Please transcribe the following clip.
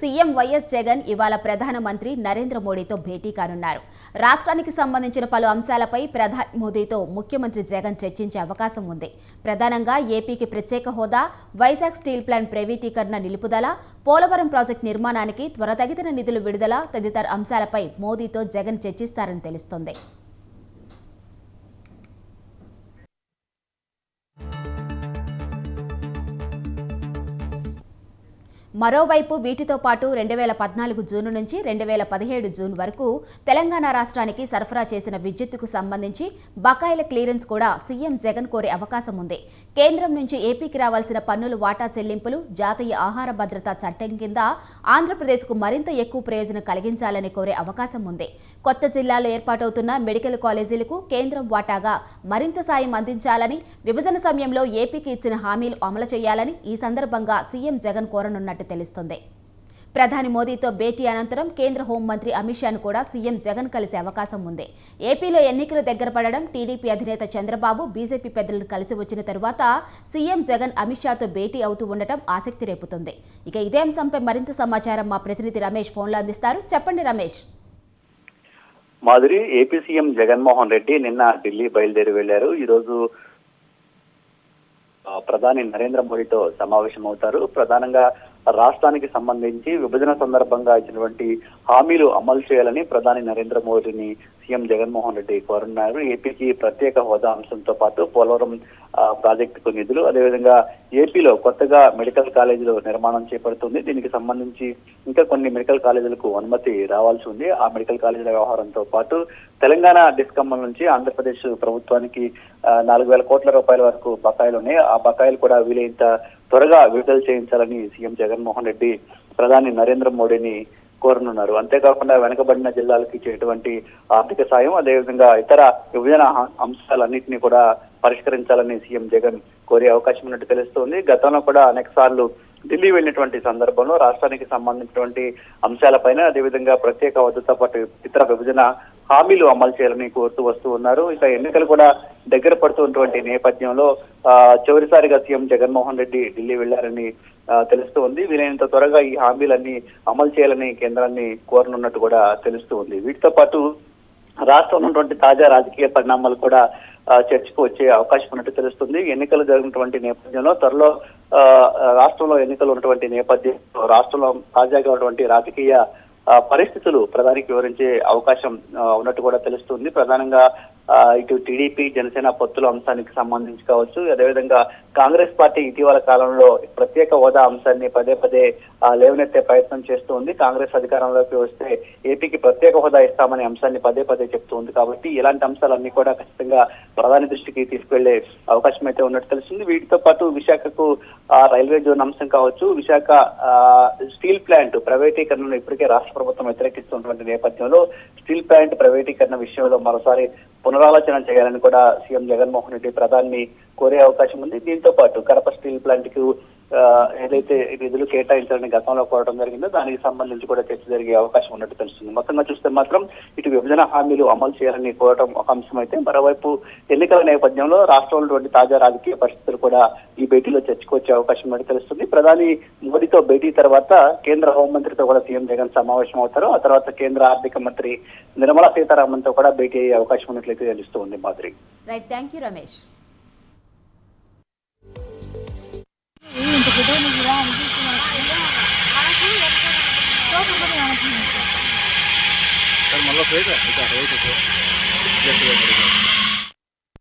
CM YS Jagan ఇవాళ ప్రధానమంత్రి నరేంద్ర మోడీతో భేటీ కానున్నారు. రాష్ట్రానికి సంబంధించిన పలు అంశాలపై ప్రధాని మోదీతో ముఖ్యమంత్రి జగన్ చర్చించే అవకాశం ఉంది. ప్రధానంగా ఏపీకి ప్రత్యేక హోదా వైజాగ్ స్టీల్ ప్లాంట్ ప్రైవేటీకరణ నిలుపుదల పోలవరం ప్రాజెక్టు నిర్మాణానికి త్వరతగిన నిధులు విడుదల తదితర అంశాలపై మోదీతో జగన్ చర్చిస్తారని తెలుస్తోంది. మరోవైపు వీటితో పాటు రెండు వేల పద్నాలుగు జూన్ నుంచి రెండు వేల పదిహేడు జూన్ వరకు తెలంగాణ రాష్ట్రానికి సరఫరా చేసిన విద్యుత్తుకు సంబంధించి బకాయిల క్లియరెన్స్ కూడా సీఎం జగన్ కోరే అవకాశం ఉంది. కేంద్రం నుంచి ఏపీకి రావాల్సిన పన్నులు వాటా చెల్లింపులు జాతీయ ఆహార భద్రతా చట్టం కింద ఆంధ్రప్రదేశ్కు మరింత ఎక్కువ ప్రయోజనం కలిగించాలని కోరే అవకాశం ఉంది. కొత్త జిల్లాలో ఏర్పాటవుతున్న మెడికల్ కాలేజీలకు కేంద్రం వాటాగా మరింత సాయం అందించాలని విభజన సమయంలో ఏపీకి ఇచ్చిన హామీలు అమలు చేయాలని ఈ సందర్భంగా సీఎం జగన్ కోరనున్నట్టు తెలుస్తోంది. ప్రధాని మోదీతో భేటీ అనంతరం కేంద్ర హోంమంత్రి అమిత్ షాను కూడా సీఎం జగన్ కలిసే అవకాశం ఉంది. ఏపీలో ఎన్నికలు దగ్గర పడడం టీడీపీ అధినేత చంద్రబాబు బీజేపీ పెద్దలను కలిసి వచ్చిన తరువాత సీఎం జగన్ అమిత్ షాతో భేటీ అవుతూ ఉండటం ఆసక్తి రేపుతుంది. ఇక ఇదే అంశంపై మరింత సమాచారం మా ప్రతినిధి రమేష్ ఫోన్లో అందిస్తారు. చెప్పండి రమేష్. మాధురి ఏపీ సీఎం జగన్మోహన్ రెడ్డి నిన్న ఢిల్లీ బయలుదేరి వెళ్ళారు ఈరోజు ప్రధాని నరేంద్ర మోడీతో సమావేశం అవుతారు ప్రధానంగా రాష్ట్రానికి సంబంధించి విభజన సందర్భంగా ఇచ్చినటువంటి హామీలు అమలు చేయాలని ప్రధాని నరేంద్ర మోదీని సీఎం జగన్మోహన్ రెడ్డి కోరున్నారు. ఏపీకి ప్రత్యేక హోదా అంశంతో పాటు పోలవరం ప్రాజెక్టుకు నిధులు అదేవిధంగా ఏపీలో కొత్తగా మెడికల్ కాలేజీలు నిర్మాణం చేపడుతుంది. దీనికి సంబంధించి ఇంకా కొన్ని మెడికల్ కాలేజీలకు అనుమతి రావాల్సి ఉంది. ఆ మెడికల్ కాలేజీల వ్యవహారంతో పాటు తెలంగాణ డిస్కమ్ నుంచి ఆంధ్రప్రదేశ్ ప్రభుత్వానికి నాలుగు వేల కోట్ల రూపాయల వరకు బకాయిలు ఉన్నాయి. ఆ బకాయిలు కూడా వీలైనంత త్వరగా విడుదల చేయించాలని సీఎం జగన్మోహన్ రెడ్డి ప్రధాని నరేంద్ర మోడీని కోరనున్నారు. అంతేకాకుండా వెనకబడిన జిల్లాలకు ఇచ్చేటువంటి ఆర్థిక సాయం అదేవిధంగా ఇతర విభజన అంశాలన్నింటినీ కూడా పరిష్కరించాలని సీఎం జగన్ కోరే అవకాశం ఉన్నట్టు తెలుస్తోంది. గతంలో కూడా అనేక సార్లు ఢిల్లీ వెళ్ళినటువంటి సందర్భంలో రాష్ట్రానికి సంబంధించినటువంటి అంశాలపైన అదేవిధంగా ప్రత్యేక హోదాతో పాటు ఇతర విభజన హామీలు అమలు చేయాలని కోరుతూ వస్తూ ఉన్నారు. ఇక ఎన్నికలు కూడా దగ్గర పడుతున్నటువంటి నేపథ్యంలో ఆ, చివరిసారిగా సీఎం జగన్మోహన్ రెడ్డి ఢిల్లీ వెళ్ళారని తెలుస్తూ ఉంది. వీలైనంత త్వరగా ఈ హామీలన్నీ అమలు చేయాలని కేంద్రాన్ని కోరనున్నట్టు కూడా తెలుస్తూ ఉంది. వీటితో పాటు రాష్ట్రంలో ఉన్నటువంటి తాజా రాజకీయ పరిణామాలు కూడా చర్చకు వచ్చే అవకాశం ఉన్నట్టు తెలుస్తుంది. ఎన్నికలు జరిగినటువంటి నేపథ్యంలో త్వరలో ఆ, రాష్ట్రంలో ఎన్నికలు ఉన్నటువంటి నేపథ్యంలో రాష్ట్రంలో తాజాగా ఉన్నటువంటి రాజకీయ పరిస్థితులు ప్రధానికి వివరించే అవకాశం ఉన్నట్టు కూడా తెలుస్తుంది. ప్రధానంగా ఇటు టీడీపీ జనసేన పొత్తుల అంశానికి సంబంధించి కావచ్చు. అదేవిధంగా కాంగ్రెస్ పార్టీ ఇటీవల కాలంలో ప్రత్యేక హోదా అంశాన్ని పదే పదే లేవనెత్తే ప్రయత్నం చేస్తూ ఉంది. కాంగ్రెస్ అధికారంలోకి వస్తే ఏపీకి ప్రత్యేక హోదా ఇస్తామనే అంశాన్ని పదే పదే చెప్తూ ఉంది. కాబట్టి ఇలాంటి అంశాలన్నీ కూడా ఖచ్చితంగా ప్రధాని దృష్టికి తీసుకెళ్ళే అవకాశం అయితే ఉన్నట్టు తెలిసింది వీటితో పాటు విశాఖకు ఆ, రైల్వే జోన్ అంశం కావచ్చు. విశాఖ స్టీల్ ప్లాంట్ ప్రైవేటీకరణను ఇప్పటికే రాష్ట్ర ప్రభుత్వం వ్యతిరేకిస్తున్నటువంటి నేపథ్యంలో స్టీల్ ప్లాంట్ ప్రైవేటీకరణ విషయంలో మరోసారి పునరాలోచన చేయాలని కూడా సీఎం జగన్మోహన్ రెడ్డి ప్రధాని కోరే అవకాశం ఉంది. దీంతో పాటు కడప స్టీల్ ప్లాంట్కు ఏదైతే నిధులు కేటాయించాలని గతంలో కోరడం జరిగిందో దానికి సంబంధించి కూడా చర్చ జరిగే అవకాశం ఉన్నట్టు తెలుస్తుంది. మొత్తంగా చూస్తే మాత్రం ఇటు విభజన హామీలు అమలు చేయాలని కోరడం ఒక అంశం అయితే మరోవైపు ఎన్నికల నేపథ్యంలో రాష్ట్రంలో తాజా రాజకీయ పరిస్థితులు కూడా ఈ భేటీలో చర్చకు వచ్చే అవకాశం ఉన్నట్టు తెలుస్తుంది. ప్రధాని మోడీతో భేటీ తర్వాత కేంద్ర హోంమంత్రితో కూడా సీఎం జగన్ సమావేశం అవుతారు. ఆ తర్వాత కేంద్ర ఆర్థిక మంత్రి నిర్మలా సీతారామన్తో కూడా భేటీ అయ్యే అవకాశం ఉన్నట్లయితే తెలుస్తుంది మాదిరి. రైట్ థ్యాంక్ యూ రమేష్ ఇంత పెద్ద నువ్వురా అనిపిస్తున్నాను మళ్ళీ